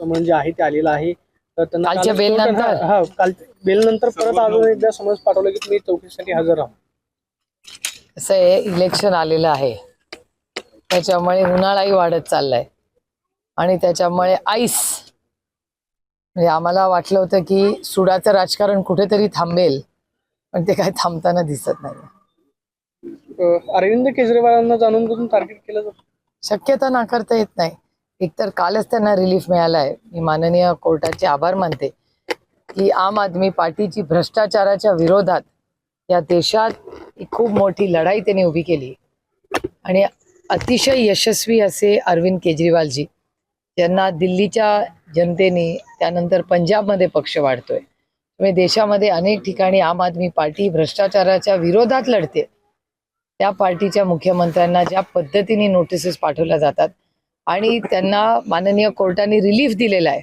समन जे आहे ते आलेलं आहे. तर त्यांना कालच्या काल- बेलनंतर? हा काल बेलनंतर परत अजून एकदा समज पाठवलं की तुम्ही चौकशीसाठी हजर राहा. आहे इलेक्शन आलेलं आहे. त्याच्यामुळे उन्हाळाही वाढत चाललाय. आणि त्याच्यामुळे आईस म्हणजे आम्हाला वाटलं होतं की सुडाचं राजकारण कुठेतरी थांबेल पण ते काय थांबताना दिसत नाही अं, अरविंद केजरीवालांना जाणून बुजून टार्गेट केलं जातं. शक्यता नाकारता येत नाही. एकतर कालच त्यांना रिलीफ मिळाला आहे मी माननीय कोर्टाचे आभार मानते की आम आदमी पार्टीची भ्रष्टाचाराच्या विरोधात या देशात एक खूप मोठी लढाई त्यांनी उभी केली. आणि अतिशय यशस्वी असे अरविंद केजरीवालजी ज्यांना दिल्लीच्या जनतेने त्यानंतर पंजाबमध्ये पक्ष वाढतोय. त्यामुळे देशामध्ये अनेक ठिकाणी आम आदमी पार्टी भ्रष्टाचाराच्या विरोधात लढते. त्या पार्टीच्या मुख्यमंत्र्यांना ज्या पद्धतीने नोटिसेस पाठवल्या जातात आणि त्यांना माननीय कोर्टाने रिलीफ दिलेला आहे.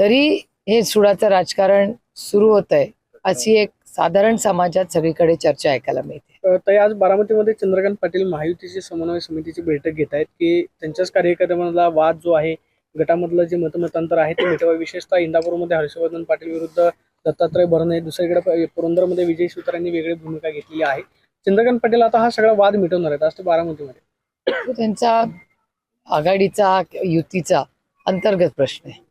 तरी हे सुडाचं राजकारण सुरू होत आहे अशी एक साधारण समाजात सगळीकडे चर्चा ऐकायला मिळते. ताई आज बारामतीमध्ये चंद्रकांत पाटील महायुतीची समन्वय समितीची बैठक घेत आहेत की त्यांच्याच कार्यक्रमाला वाद जो आहे गटामधलं जे मतमतांतर आहे ते मिटवा विशेषतः इंदापूरमध्ये हर्षवर्धन पाटील विरुद्ध दत्तात्रय भरणे दुसरीकडे पुरंदरमध्ये विजय शिवतार यांनी वेगळी भूमिका घेतलेली आहे. चंद्रकांत पाटील आता हा सगळा वाद मिटवणार आहेत. आज ते बारामतीमध्ये. त्यांचा आघाडीचा युतीचा अंतर्गत प्रश्न आहे.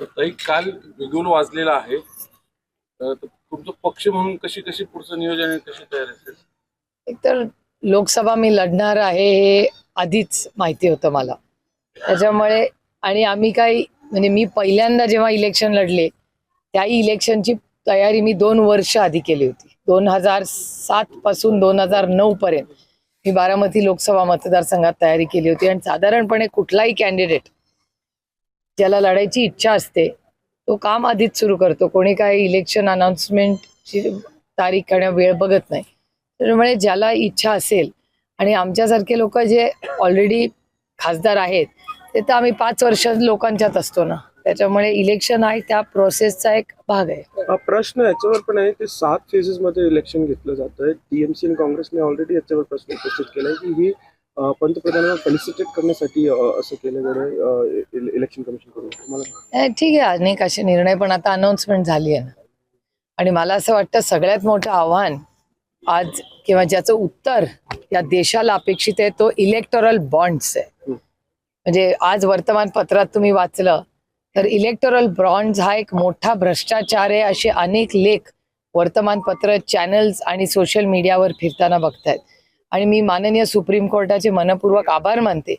ताई काल बिगुल वाजलेला आहे. तर तुमचं पक्ष म्हणून कशी कशी पुढचं नियोजन आहे कशी तयार असेल? एकतर लोकसभा मी लढणार आहे हे आधीच माहिती होतं मला. त्याच्यामुळे आणि आम्ही काही म्हणजे मी पहिल्यांदा जेव्हा इलेक्शन लढले त्याही इलेक्शनची तयारी मी दोन वर्ष आधी केली होती. दोन हजार सात पासून दोन हजार नऊ पर्यंत. मी बारामती लोकसभा मतदारसंघात तयारी केली होती आणि साधारणपणे कुठलाही कॅन्डिडेट ज्याला लढायची इच्छा असते तो काम आधीच सुरू करतो. कोणी काही इलेक्शन अनाउन्समेंटची तारीख करण्या वेळ बघत नाही. त्यामुळे ज्याला इच्छा असेल आणि आमच्यासारखे लोक जे ऑलरेडी खासदार आहेत ते तर आम्ही पाच वर्ष लोकांच्यात असतो ना. त्याच्यामुळे इलेक्शन आहे त्या प्रोसेसचा एक भाग आहे. हा प्रश्न याच्यावर पण आहे की सात फेजेस मध्ये इलेक्शन घेतलं जातंय. टीएमसी आणि काँग्रेसने ऑलरेडी याच्यावर प्रश्न उपस्थित केलाय की ही पंतप्रधानांना फेलिसिटेट करण्यासाठी असं केलं गेलं इलेक्शन कमिशनकडून. ठीक आहे अनेक असे निर्णय पण आता अनाऊन्समेंट झाली आहे ना. आणि मला असं वाटतं सगळ्यात मोठं आव्हान आज किंवा ज्याचं उत्तर या देशाला अपेक्षित आहे तो इलेक्टोरल बॉन्ड्स आहे. म्हणजे आज वर्तमानपत्रात तुम्ही वाचलं तर इलेक्टोरल बॉन्ड्स हा एक मोठा भ्रष्टाचार आहे असे अनेक लेख वर्तमानपत्र चॅनल्स आणि सोशल मीडियावर फिरताना बघतायत. आणि मी माननीय सुप्रीम कोर्टाचे मनपूर्वक आभार मानते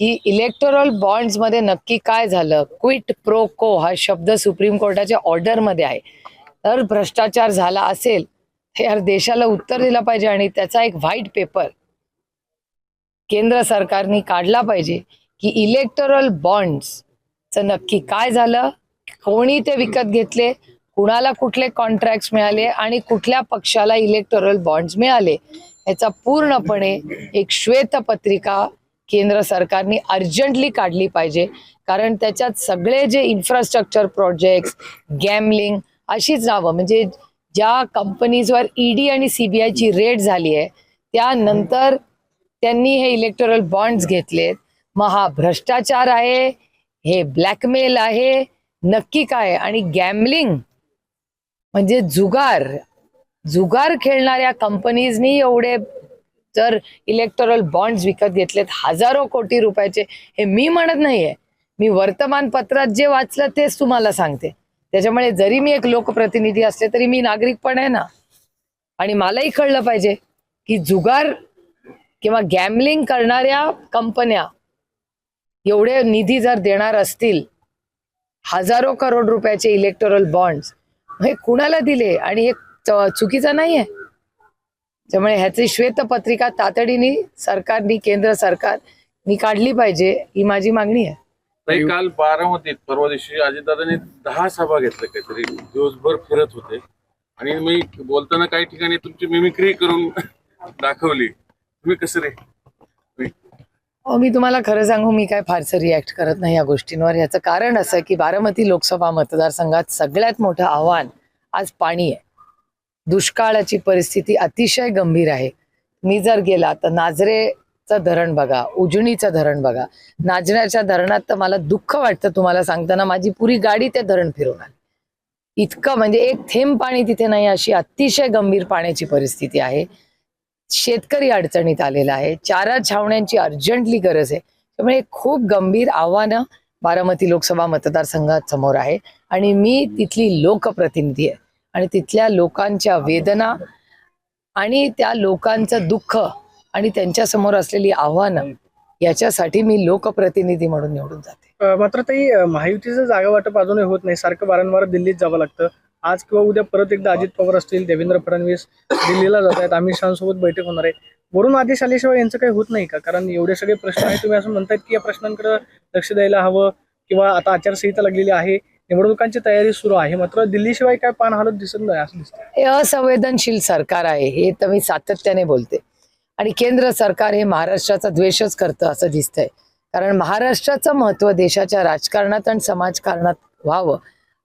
की इलेक्टोरल बॉन्ड्समध्ये नक्की काय झालं? क्विट प्रो को हा शब्द सुप्रीम कोर्टाच्या ऑर्डरमध्ये आहे. तर भ्रष्टाचार झाला असेल हे यार देशाला उत्तर दिलं पाहिजे आणि त्याचा एक व्हाईट पेपर केंद्र सरकारने काढला पाहिजे की इलेक्टोरल बॉन्ड्स नक्की काय झालं? कोणी ते विकत घेतले? कुणाला कुठले कॉन्ट्रॅक्ट मिळाले? आणि कुठल्या पक्षाला इलेक्टोरल बॉन्ड्स मिळाले? याचा पूर्णपणे एक श्वेतपत्रिका केंद्र सरकारने अर्जंटली काढली पाहिजे. कारण त्याच्यात सगळे जे इन्फ्रास्ट्रक्चर प्रोजेक्ट्स गॅमलिंग अशीच नावं म्हणजे ज्या कंपनीजवर ईडी आणि सीबीआयची रेड झाली आहे त्यानंतर त्यांनी हे इलेक्टोरल बॉन्ड्स घेतलेत. मग हा भ्रष्टाचार आहे. हे ब्लॅकमेल आहे नक्की काय? आणि गॅमलिंग म्हणजे जुगार. जुगार खेळणाऱ्या कंपनीजनी एवढे जर इलेक्टोरल बॉन्ड्स विकत घेतलेत हजारो कोटी रुपयाचे. हे मी म्हणत नाहीये. मी वर्तमानपत्रात जे वाचलं तेच तुम्हाला सांगते. त्याच्यामुळे जरी मी एक लोकप्रतिनिधी असले तरी मी नागरिक पण आहे ना. आणि मलाही कळलं पाहिजे की जुगार किंवा गॅमलिंग करणाऱ्या कंपन्या एवढे निधी जर देणार असतील हजारो करोड रुपयाचे इलेक्टोरल बॉन्ड्स हे कुणाला दिले? आणि हे चुकीचं नाही आहे त्यामुळे ह्याची श्वेतपत्रिका तातडीने सरकारनी केंद्र सरकारनी काढली पाहिजे ही माझी मागणी आहे. ताई काल बारामतीत परवा दिवशी अजितदादांनी दहा सभा घेतल्या काहीतरी. दिवसभर फिरत होते. आणि मी बोलताना काही ठिकाणी तुमची मिमिक्री करून दाखवली. तुम्ही कसं रे? मी तुम्हाला खरं सांगू मी काय फारसं रिॲक्ट करत नाही या गोष्टींवर. याचं कारण असं की बारामती लोकसभा मतदारसंघात सगळ्यात मोठं आव्हान आज पाणी आहे. दुष्काळाची परिस्थिती अतिशय गंभीर आहे. मी जर गेला तर नाजरेचं धरण बघा उजणीचं धरण बघा. नाजण्याच्या धरणात तर मला दुःख वाटतं तुम्हाला सांगताना. माझी पुरी गाडी ते धरण फिरून आली. इतकं म्हणजे एक थेंब पाणी तिथे नाही अशी अतिशय गंभीर पाण्याची परिस्थिती आहे. शेतकरी अडचणीत आलेला आहे. चारा छावण्यांची अर्जंटली गरज आहे. त्यामुळे खूप गंभीर आव्हानं बारामती लोकसभा मतदारसंघात समोर आहे. आणि मी तिथली लोकप्रतिनिधी आहे. आणि तिथल्या लोकांच्या वेदना आणि त्या लोकांचं दुःख आणि त्यांच्यासमोर असलेली आव्हानं याच्यासाठी मी लोकप्रतिनिधी म्हणून निवडून जाते. मात्र ताई महायुतीचं जागा वाटप अजूनही होत नाही. सारखं वारंवार दिल्लीत जावं लागतं. आज किंवा उद्या परत एकदा अजित पवार असतील देवेंद्र फडणवीस दिल्लीला जात आहेत अमित शहासोबत बैठक होणार आहे. वरून आदेश आल्याशिवाय यांचं काही होत नाही का? कारण एवढे सगळे प्रश्न आहेत तुम्ही असं म्हणतायत की या प्रश्नांकडे लक्ष द्यायला हवं किंवा आता आचारसंहिता लागलेली आहे निवडणुकांची तयारी सुरू आहे मात्र दिल्लीशिवाय काय पान हालत दिसत नाही असं दिसतं हे असंवेदनशील सरकार आहे हे तर मी सातत्याने बोलते. आणि केंद्र सरकार हे महाराष्ट्राचा द्वेषच करतं असं दिसतंय. कारण महाराष्ट्राचं महत्त्व देशाच्या राजकारणात आणि समाजकारणात व्हावं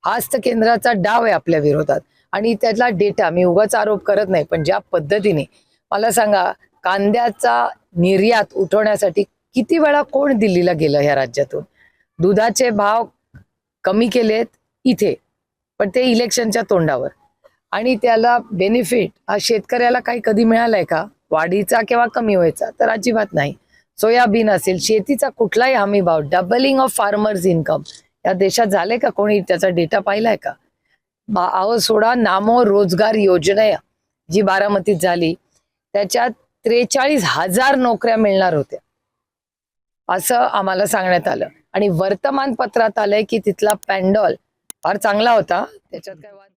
हाच तर केंद्राचा डाव आहे आपल्या विरोधात. आणि त्यातला डेटा मी उगाच आरोप करत नाही पण ज्या पद्धतीने मला सांगा कांद्याचा निर्यात उठवण्यासाठी किती वेळा कोण दिल्लीला गेलं ह्या राज्यातून? दुधाचे भाव कमी केलेत इथे पण ते इलेक्शनच्या तोंडावर. आणि त्याला बेनिफिट हा शेतकऱ्याला काही कधी मिळालाय का? वाढीचा किंवा कमी व्हायचा तर अजिबात नाही. सोयाबीन असेल शेतीचा कुठलाही हमी भाव डबलिंग ऑफ फार्मर्स इन्कम या देशात झाले का? कोणी त्याचा डेटा पाहिलाय का? अहो सोडा नामो रोजगार योजना जी बारामतीत झाली. त्याच्यात त्रेचाळीस हजार नोकऱ्या मिळणार होत्या. असं आम्हाला सांगण्यात आलं. आणि वर्तमानपत्रात आलंय की तिथला पॅन्डॉल फार चांगला होता. त्याच्यात काय वाद